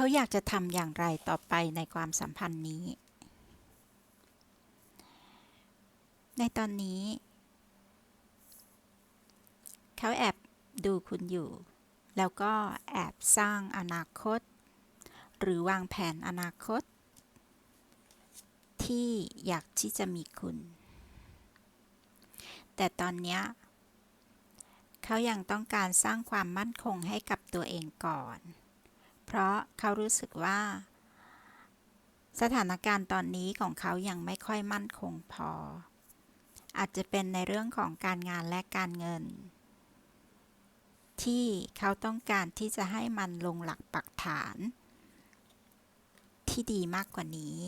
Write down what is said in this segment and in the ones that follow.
เขาอยากจะทำอย่างไรต่อไปในความสัมพันธ์นี้ ในตอนนี้ เขาแอบดูคุณอยู่ แล้วก็แอบสร้างอนาคต หรือวางแผนอนาคต ที่อยากที่จะมีคุณ แต่ตอนนี้เขายังต้องการสร้างความมั่นคงให้กับตัวเองก่อน เพราะเขารู้สึกว่า สถานการณ์ตอนนี้ของเขายังไม่ค่อยมั่นคงพอ อาจจะเป็นในเรื่องของการงานและการเงิน ที่เขาต้องการที่จะให้มันลงหลักปักฐาน ที่ดีมากกว่านี้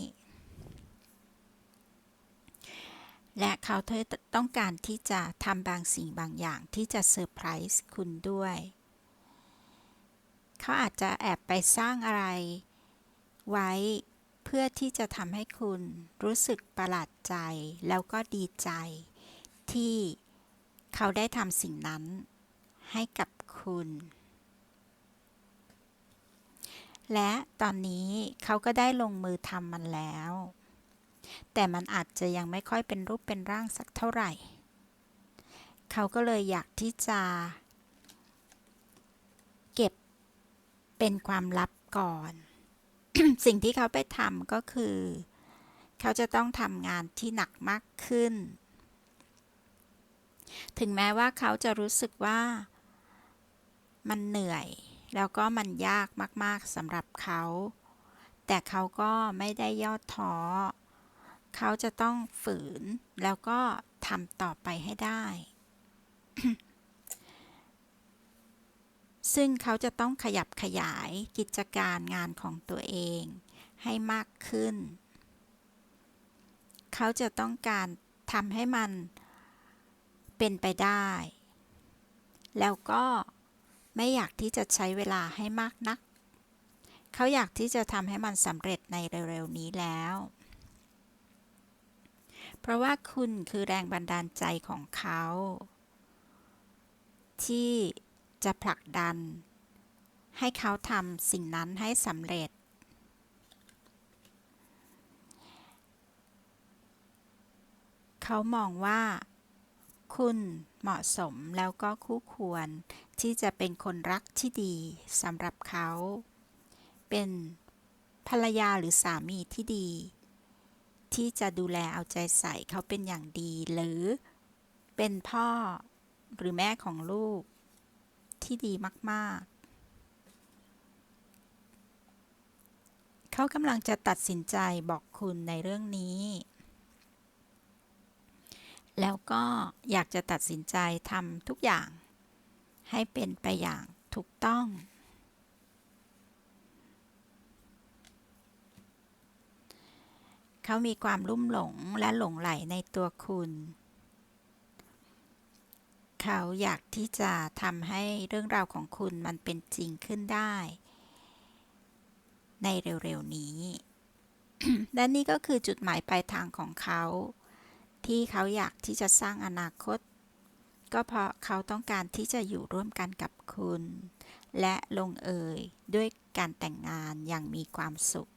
และเขาต้องการที่จะทำบางสิ่งบางอย่างที่จะเซอร์ไพรส์คุณด้วย เขาอาจจะแอบไปสร้างอะไร ไว้เพื่อที่จะทำให้คุณรู้สึกประหลาดใจแล้วก็ดีใจ ที่เขาได้ทำสิ่งนั้นให้กับคุณ และตอนนี้เขาก็ได้ลงมือทำมันแล้ว แต่มันอาจจะยังไม่ค่อยเป็นรูปเป็นร่างสักเท่าไหร่ เขาก็เลยอยากที่จะ เก็บ เป็นความลับก่อน สิ่งที่เขาไปทำก็คือ เขาจะต้องทำงานที่หนักมากขึ้น ถึงแม้ว่าเขาจะรู้สึกว่ามันเหนื่อย แล้วก็มันยากมาก ๆสำหรับเขา แต่เขาก็ไม่ได้ย่อท้อ เขาจะต้องฝืนแล้วก็ทำต่อไปให้ได้ ซึ่งเขาจะต้องขยับขยายกิจการงานของตัวเองให้มากขึ้น เขาจะต้องการทำให้มันเป็นไปได้ แล้วก็ไม่อยากที่จะใช้เวลาให้มากนัก เขาอยากที่จะทำให้มันสำเร็จในเร็วๆนี้แล้ว เพราะว่าคุณคือแรงบันดาลใจของเขา ที่ จะผลักดัน ให้เขาทำสิ่งนั้นให้สำเร็จ เขามองว่า คุณเหมาะสมแล้วก็คู่ควรที่จะเป็นคนรักที่ดีสำหรับเขา เป็นภรรยาหรือสามีที่ดี ที่จะดูแลเอาใจใส่เขาเป็นอย่างดีหรือเป็นพ่อหรือแม่ของลูก ที่ดีมาก ๆ เขากำลังจะตัดสินใจบอกคุณในเรื่องนี้ แล้วก็อยากจะตัดสินใจทำทุกอย่าง ให้เป็นไปอย่างถูกต้องเขามีความลุ่มหลงและหลงไหลในตัวคุณ เขาอยากที่จะทำให้เรื่องราวของคุณมันเป็นจริงขึ้นได้ ในเร็วๆนี้ และนี่ก็คือจุดหมายปลายทางของเขา ที่เขาอยากที่จะสร้างอนาคต ก็เพราะเขาต้องการที่จะอยู่ร่วมกันกับคุณ และลงเอยด้วยการแต่งงานอย่างมีความสุข